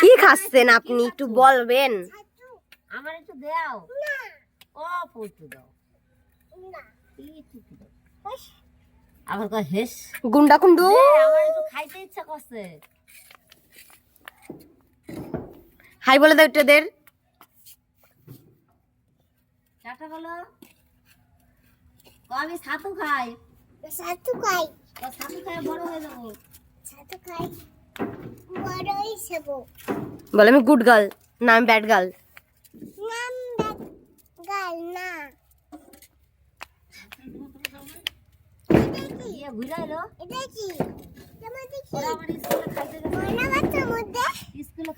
কি খাচ্ছেন আপনি? একটু বলবেন। আমার একটু দাও। ও পড়তে দাও। আবার কয় হেস? গুন্ডা কুন্ডু। আমার একটু খাইতে ইচ্ছা করছে। হাই বলে দাও একটু চাটা বলো। আমি ছাতু খাই। সাতু খাই। ছাতু খাই বড় হয়ে যাব। সাতু খাই। বলে আমি গুড গার্ল না আমি ব্যাড গার্ল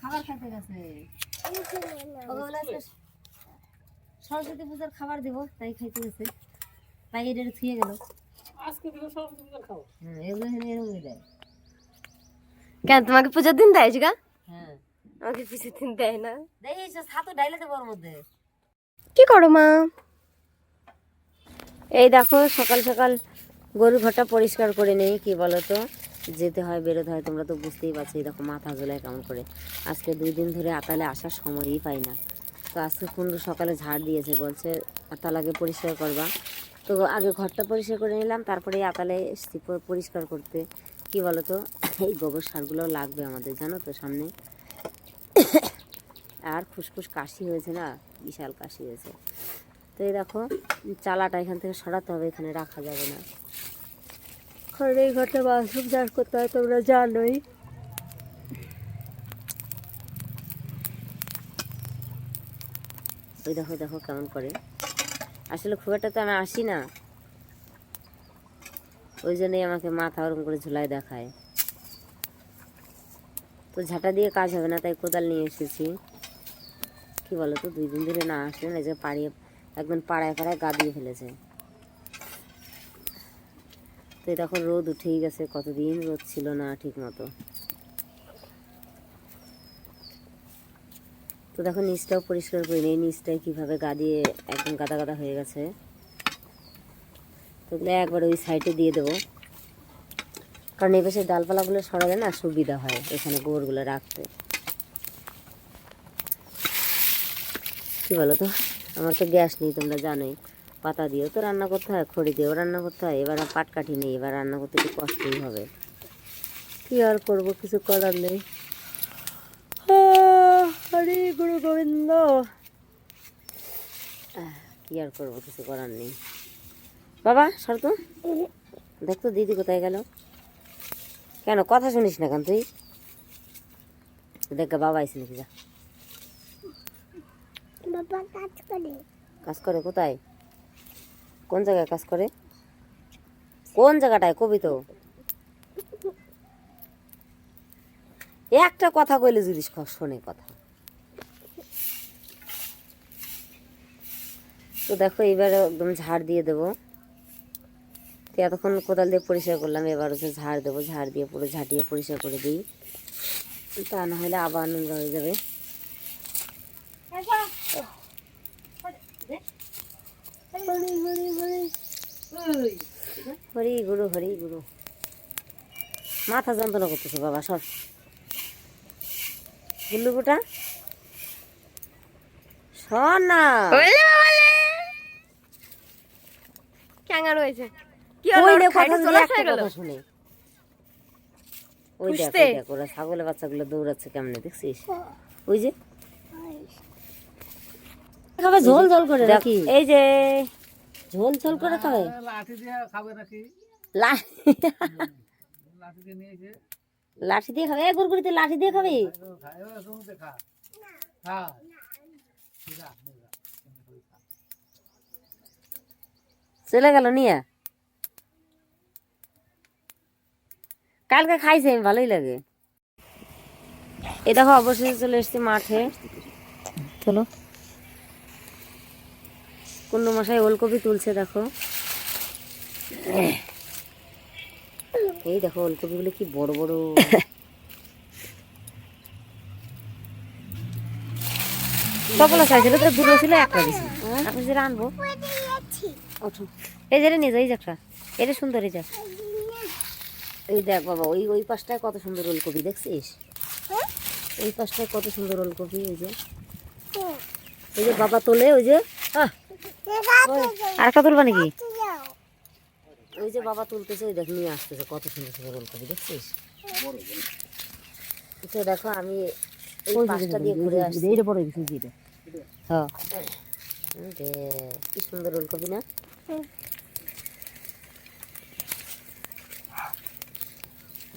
খাবার আজকে সরস্বতী পূজার খাবার দিব তাই খাইতে গেছে। তাই এটা থুয়ে গেল। হ্যাঁ এগুলো এরকম দেয়। কেন তোমাকে পুজোর দিন দেয় গা হ্যাঁ। আমাকে পুজোর দিন দেয় না। দেখিস ছাতু ডাইলে দেবো ওর মধ্যে। কি করো মা? এই দেখো সকাল সকাল গরুর ঘরটা পরিষ্কার করে নেই কি বলো তো যেতে হয় বেরোতে হয় তোমরা তো বুঝতেই পারছ এই দেখো মাথা ঝোলায় কেমন করে। আজকে দুই দিন ধরে আতালে আসার সময়ই পাই না। তো আজকে কুন্ডু সকালে ঝাড় দিয়েছে বলছে আতালাকে পরিষ্কার করবা। তো আগে ঘরটা পরিষ্কার করে নিলাম তারপরে আতালে পরিষ্কার করতে কি বলো তো এই গোবর সারগুলো লাগবে আমাদের জানো তো সামনে। আর ফুসফুস কাশি হয়েছে না? বিশাল কাশি হয়েছে। তো এই দেখো চালাটা এখান থেকে সরাতে হবে এখানে রাখা যাবে না। কারণ এই ঘরটা বাথরুম চাষ করতে হয় তোমরা জানোই। ওই দেখো দেখো কেমন করে। আসলে খুব একটা তো আমি আসি না। ওই জন্যই আমাকে মাথা ওরম করে ঝুলাই দেখায়। তো ঝাঁটা দিয়ে কাজ হবে না, তাই কোদাল নিয়ে এসেছি। কি বলো তো দুই দিন ধরে না আসলে এই যে পাড়িয়ে, একদম পাড়ায় পাড়ায় গা দিয়ে ফেলেছে। তো দেখো, রোদ উঠেই গেছে, কতদিন রোদ ছিল না ঠিক মতো। তো দেখো, নিচটাও পরিষ্কার করে নেই নিচটাই কীভাবে গা দিয়ে একদম গাদা গাদা হয়ে গেছে। তো একবার ওই সাইডে দিয়ে দেবো। কারণ এই পাশে ডালপালাগুলো সরালে না সুবিধা হয় এখানে গোবরগুলো রাখতে। কি বলো তো আমার তো গ্যাস নেই, তোমরা জানোই। পাতা দিয়েও তো রান্না করতে হয়, খড়ি দিয়েও রান্না করতে হয়, এবার পাটকাঠি নেই, এবার রান্না করতে একটু কষ্টই হবে। কি আর করব, কিছু করার নেই। হরে গুরু গোবিন্দ। কি আর করব, কিছু করার নেই। বাবা সর তো। দেখতো দিদি কোথায় গেল। কেন কথা শুনিস না কেন তুই? দেখ বাবা আইসি নাকি যা। বাবা কাজ করে। কাজ করে কোথায়? কোন জায়গায় কাজ করে? কোন জায়গাটায় কবি তো? একটা কথা কইলে যদি শোনে কথা। তো দেখো এবার একদম ঝাড় দিয়ে দেবো। তো এতক্ষণ কোদাল দিয়ে পরিষ্কার করলাম, এবার হচ্ছে ঝাড় দেবো, ঝাড় দিয়ে পুরো ঝাঁটিয়ে পরিষ্কার করে দিই। তা না হলে আবার নোংরা হয়ে যাবে। হরি গুরু হরি গুরু। মাথা যন্ত্রণা করতেছে বাবা, সর। গুল্লুকুটা সর না। ক্যাঙ্গার হয়েছে। কি ওই হলো ওর খাইতে চলে আসা গেল? কথা শুনে। ওই দেখ খুঁজতে? ওরা ছাগলের বাচ্চাগুলো দৌড়াচ্ছে কেমনে দেখছিস? ওই যে। খাবে ঝোল ঝোল করে নাকি? এই যে। ঝোল ঝোল করে খাবে লাঠি দিয়ে খাবে নাকি? লাঠি দিয়ে নিয়ে এসে। লাঠি দিয়ে খাবে? গুড়গুড়িতে লাঠি দিয়ে খাবি? এবার খা এবার সমুদ্রে খা। খা যা, নে যা। চলে গেল নিয়ে? কালকে খাইছে আমি ভালোই লাগে। এ দেখো অবশেষে চলে এসছি মাঠে। চলো কুন্ডু মশাই ওলকপি তুলছে দেখো। এই দেখো ওলকপিগুলো কি বড় বড়। সবগুলো চাইছিল তো দুটো ছিল একটা দিছি। আনব এই যে রে নিয়ে যাও, এই যে একটা। এটা সুন্দর এই যে। এই দেখ বাবা ওই ওই পাশটায় কত সুন্দর ওলকপি দেখছিস? এই পাশটায় কত সুন্দর ওলকপি ওই যে। ওই যে বাবা তোলে ওই যে আর একটা তুলবা নাকি? ওই যে বাবা তুলতেছে ওই দেখ নিয়ে আসতেছে কত সুন্দর সুন্দর ওলকপি দেখছিস? তো দেখো আমি এই পাশটা দিয়ে ঘুরে আসছি। এইটা বড় কিছু হ্যাঁ। কি সুন্দর ওলকপি না?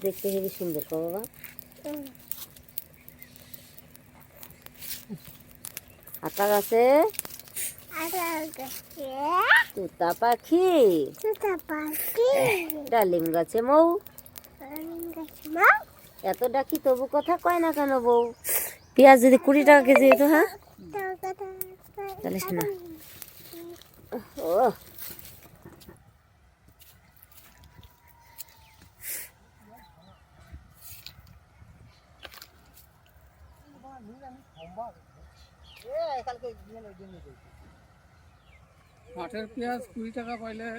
দেখতে হেবি সুন্দর কো বাবা। আতা গাছে? তুতা পাখি? ডালিম গাছে, মৌ? এত ডাকি তবু কথা কয় না কেন, বউ? পেঁয়াজ যদি কুড়ি টাকা কেজি হতো হ্যাঁ? তাহলে ও মাঠের পেঁয়াজ কুড়ি টাকা পাইলে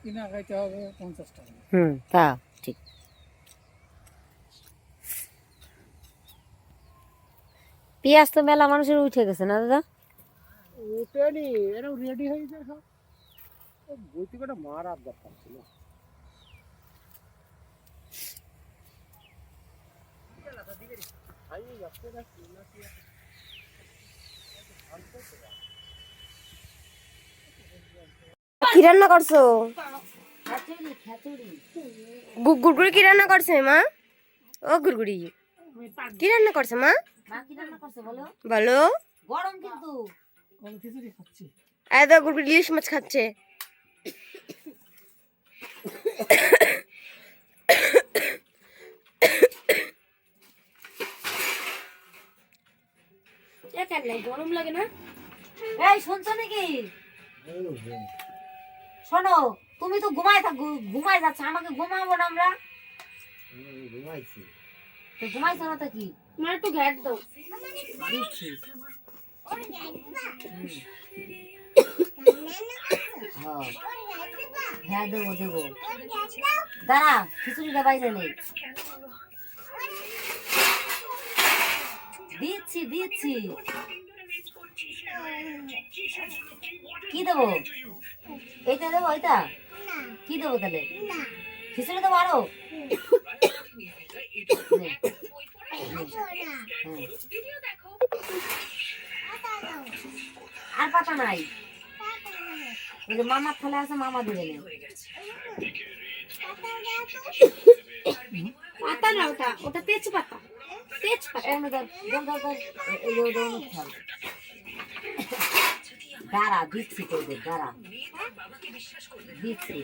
কিনা খাইতে হবে পঞ্চাশ টাকা। হুম তা ঠিক। পেঁয়াজ তো মেলা মানুষের উঠে গেছে না দাদা? ওটানি এরকম রেডি হয়ে যায় সব। বইতে মারার দরকার ছিল। কি রান্না করছ? গুড়গুড়ি কি রান্না করছে, মা? ও, গুড়গুড়ি। কি রান্না করছে, মা? বলো। গরম কিন্তু গুড়গুড়ি ইলিশ মাছ খাচ্ছে। গরম লাগে না? এই শুনছো নাকি? শোনো তুমি তো ঘুমাই থাক ঘুমাই যাচ্ছ আমাকে ঘুমাবো না আমরা। তো ঘুমাইছো না তো কি? মা একটু ঘ্যাট দাও। দিচ্ছি হ্যাঁ দেবো দেবো। দাঁড়া খিচুড়িটা বাইরে নেই দিচ্ছি দিচ্ছি। কি দেবো এইটা দেবো এইটা কি দেবো তাহলে খিচুড়ি দেবো আরও হ্যাঁ। আর পাতা নাই ওই যে মামার থালে আছে মামা দিবে নে। পাতা না ওটা ওটা তেজ পাতা তেজ পাতা এই নে ধর, ধর, ধর, ধর। এ- এই যে ওদের অনেক থাল। দাঁড়া দিচ্ছি তোদের দাঁড়া। দিচ্ছি